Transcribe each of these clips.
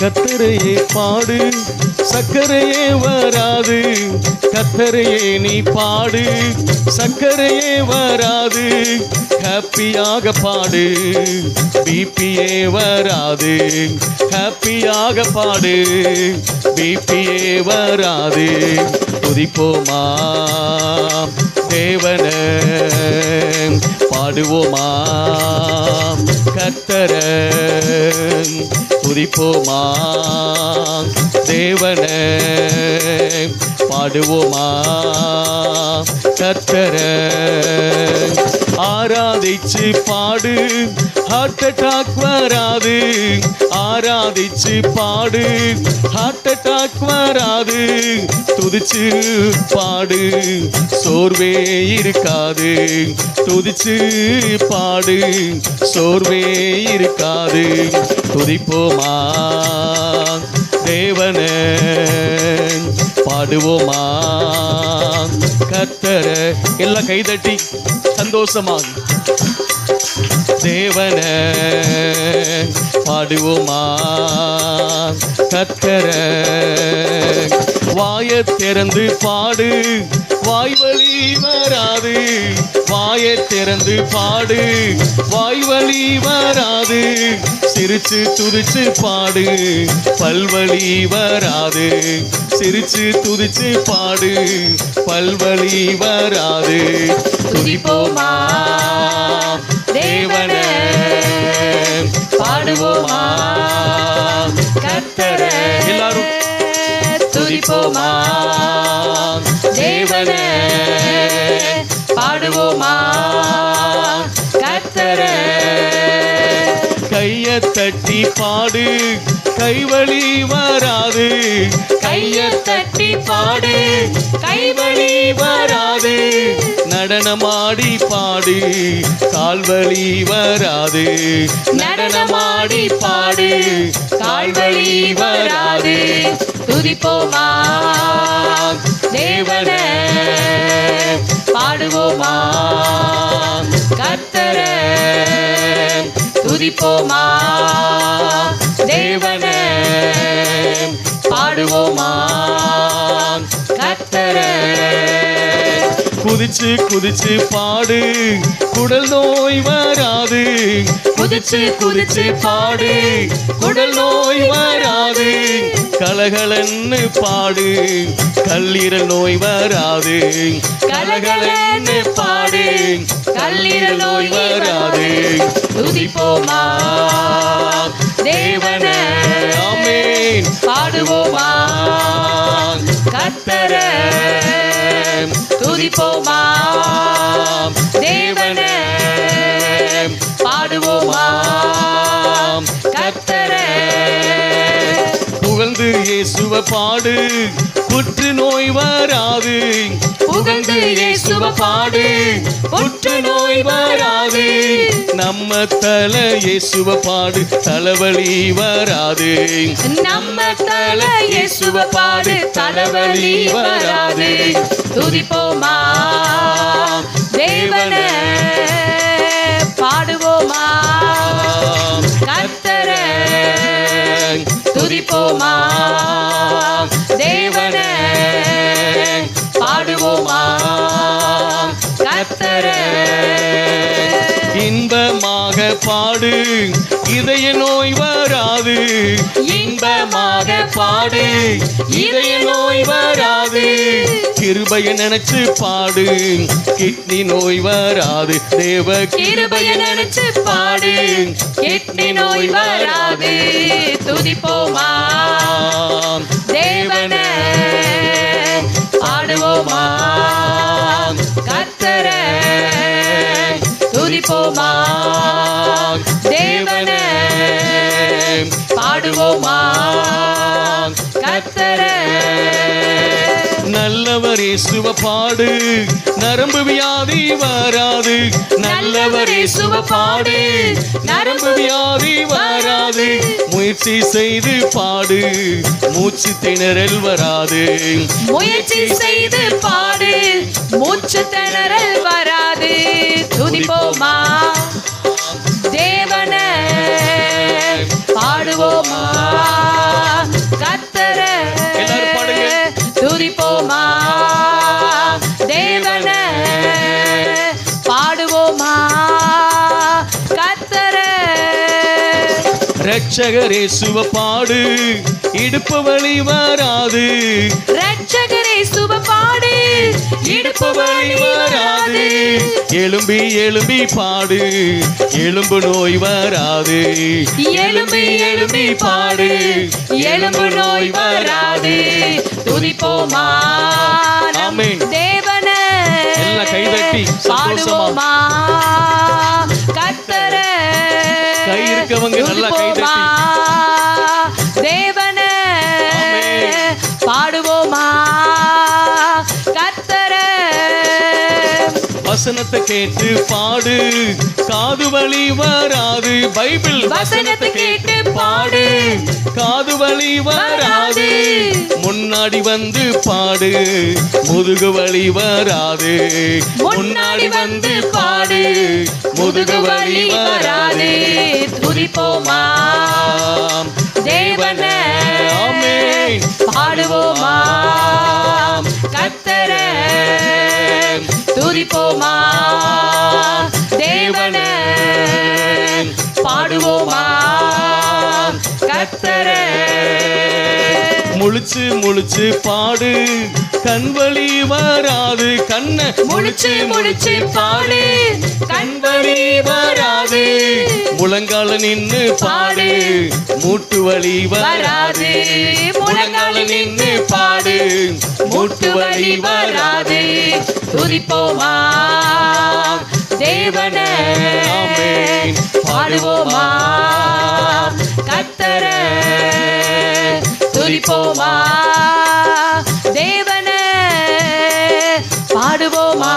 கத்தரையே பாடு சக்கரையே வராது. கத்தரையே நீ பாடு சக்கரையே வராது. ஹாப்பியாக பாடு பிபியே வராது. ஹாப்பியாக பாடு பிபியே வராது. துதிப்போமா? தேவன பாடுவோமா? கத்தர துதிப்போமா? தேவன பாடுவோமா? கத்தர ஆராதிச்சு பாடு. ஹார்ட் அட்டாக் வராது. ஆராதிச்சு பாடு. ஹார்ட் அட்டாக் வராது. துதிச்சு பாடு. சோர்வே இருக்காது. துதிச்சு பாடு. சோர்வே இருக்காது. துதிப்போமா? தேவன பாடுவோமா? கத்தர எல்லாம் கைதட்டி சந்தோஷமாக. தேவன பாடுவோமா? கத்தர வாய திறந்து பாடு. வாய்வழி வராது. வாய திறந்து பாடு. வாய்வழி வராது. சிரிச்சு துதிச்சு பாடு. பல்வழி வராது. சிரிச்சு துதிச்சு பாடு. பல்வழி வராது. துதிப்போமா? தேவன பாடுவோமா? கத்தர எல்லாரும் துதிப்போமா தேவன பாடுவோமா? கத்தர கைய தட்டி பாடு கைவழி வராது. கைய தட்டி பாடு கைவழி வராது. நடனமாடி பாடு கால்வழி வராது. நடனமாடி பாடு கால்வழி வராது. துதிப்போமா? தேவன பாடுவோமா? கத்தர துதிப்போமா? தேவன பாடுவோமா? குதிச்சு குதிச்சு பாடு. குடல் நோய் வராது. குதிச்சு குதிச்சு பாடு. குடல் நோய் வராது. கலகலன்னு பாடு. கல்லீரல் நோய் வராது. கலகலன்னு பாடு. கல்லீரல் நோய் வராது. துதிப்போமா? தேவன பாடுவோமா? கத்தரை துதிப்போமா தேவன பாடுவோமா கத்தர புகழ்ந்து இயேசுவ பாடு. புற்று நோய் வராது. புகழ்ந்து இயேசுவ பாடு. புற்று நோய் வராது. நம்ம தல இயேசுவ பாடு. தலைவலி வராது. நம்ம தல இயேசுவ பாடு. தலைவலி வராது. துதிப்போமா தேவன பாடுவோமா. கத்தர துதிப்போமா தேவன பாடுவோமா. கத்தர இன்பமாக பாடு. இதய நோய் வராது. இன்பமாக பாடு. இதய நோய் வராது. கிருபைய நினைச்சு பாடு. கிட்னி நோய் வராது. தேவ கிருபைய நினைச்சு பாடு. கிட்னி நோய் வராது. துதிப்போமா? பாடுவோமா தேவனே பாடுவோமா நல்லவரே சுவப்பாடு. பாடு நரம்பு வியாதி வராது. நல்லவரே சுவப்பாடு. பாடு நரம்பு வியாதி வராது. முயற்சி செய்து பாடு. மூச்சு திணறல் வராது. முயற்சி செய்து பாடு. மூச்சு திணறல் வராது. துதிப்போமா? தேவன பாடுவோமா? கத்தரை ரட்சகர் இயேசுவ பாடு இடுப்பு வலி வராது. ரட்சகரே சுப பாடு இடுப்பு வலி வராது. எலும்பி எலும்பி பாடு எலும்பு நோய் வராது. எலும்பி எலும்பி பாடு எலும்பு நோய் வராது. துதிப்போமா ஆமென். தேவன? எல்லாம் கைதட்டி சந்தோஷமா. கத்தர கை இருக்கவங்க நல்லா கைதட்டி. தேவன வசனத்தை கேட்டு பாடு. காது வலி வராது. பைபிள் வசனத்தை கேட்டு பாடு. காது வலி வராது. முன்னாடி வந்து பாடு. முதுகு வலி வராது. முன்னாடி வந்து பாடு. முதுகு வலி வராது. துதிப்போமா. தேவன. பாடுவோமா கத்தர துதிப்போமா? தேவன பாடுவோமா? கத்தரே. முழிச்சு முழிச்சு பாடு. கண் வலி வராது கண்ண முழிச்சு முழிச்சு பாடு. கண் வலி வராது. முழங்கால நின்னு பாடு. மூட்டு வலி வராது. முழங்கால நின்னு பாடு. மூட்டு வலி வராது. துதிப்போமா? தேவன. பாடுவோமா? கத்தர துதிப்போமா தேவன பாடுவோமா?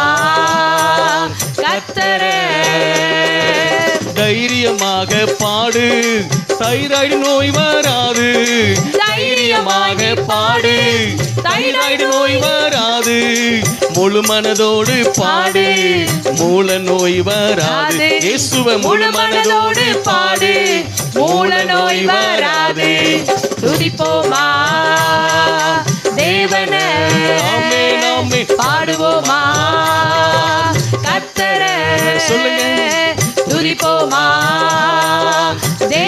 கத்தரே தைரியமாக பாடு. தைராய்டு நோய் வராது. தைரியமாக பாடு. தைராய்டு நோய் வராது. முழு மனதோடு பாடு. மூல நோய் வராது. இயேசுவ முழு மனதோடு பாடு. மூல நோய் வராது. துதிப்போமா? தேவன. பாடுவோமா?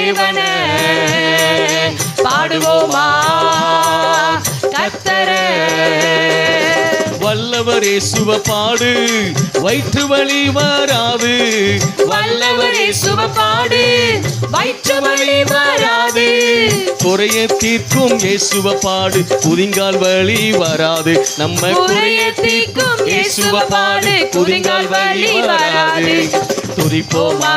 தேவன பாடுவோமா? கத்தர வல்லவர் இயேசுவ பாடு வயிற்று வலி வராது. வல்லவரே சுவப்பாடு வயிற்று வலி வராது. குறைய தீர்க்கும் இயேசுவ பாடு குதிங்கால் வலி வராது. நம்ம குறைய தீர்க்கும் இயேசுவ பாடு குதிங்கால் வலி வராது. துதிப்போமா?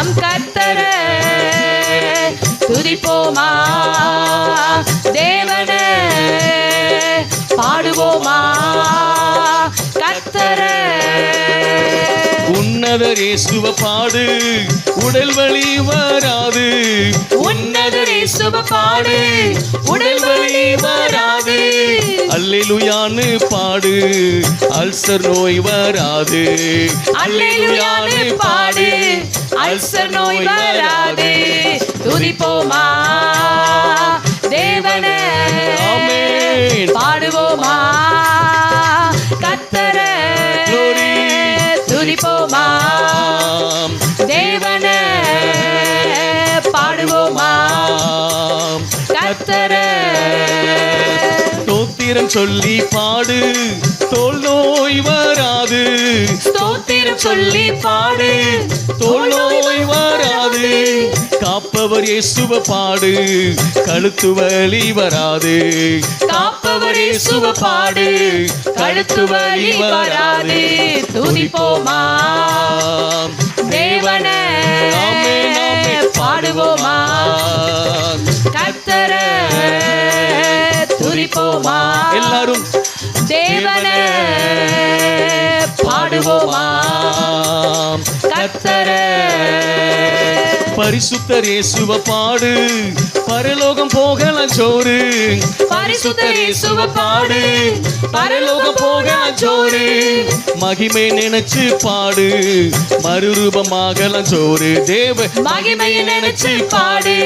நம் கத்தர துதிப்போமா? தேவன பாடுவோமா? கத்தர உன்னதர் இயேசுவ பாடு உடல் வழி வரா சுபப்பாடு உடல் வலி வராது. அல்லேலுயான்னு பாடு அல்சர் நோய் வராது. அல்லேலூயான்னு பாடு அல்சர் நோய் வராது. துதிப்போமா தேவன. பாடுவோமா? ஸ்தோத்திரம் சொல்லி பாடு. தோல் நோய் வராது. ஸ்தோத்திரம் சொல்லி பாடு. தோல் நோய் வராது. காப்பவர் இயேசுவ பாடு. கழுத்து வலி வராது. காப்பவரே சுவப்பாடு கழுத்து வலி வராது. துதிப்போமா. தேவன ஆமென், ஆமென். துதிப்போமா எல்லாரும் தேவனே பாடுவோமா? கர்த்தரே பரிசுத்தர் இயேசுவ பாடு. பரலோகம் போகலாம் சோறு. பரிசுத்தர் இயேசுவ பாடு, பரலோகம் போகலாம் சோறு. மகிமை நினைச்சு பாடு. மறுரூபமாகலாம் சோறு. தேவ மகிமையை நினைச்சு பாடு.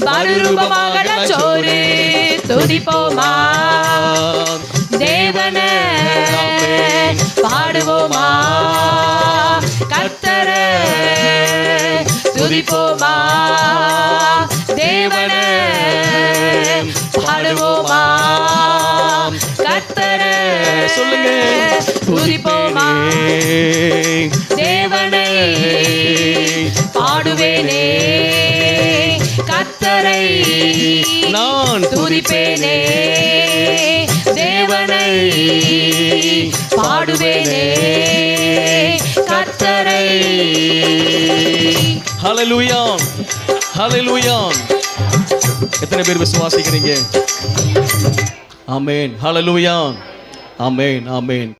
மறுரூபமாக சோறு. துதிப்போமா? தேவன பாடுவோமா? கர்த்தரே. துதிப்போமா? தேவனே பாடுவோமா? கர்த்தரே சொல்லுங்க. துதிப்போமா? தேவனை பாடுவேனே கர்த்தரை நான் துதிப்பேனே தேவனை பாடுவேனே கர்த்தரை ஹalleluya ஹalleluya எத்தனை பேர் விசுவாசிக்கிறீங்க? ஆமேன் ஹalleluya ஆமேன் ஆமேன்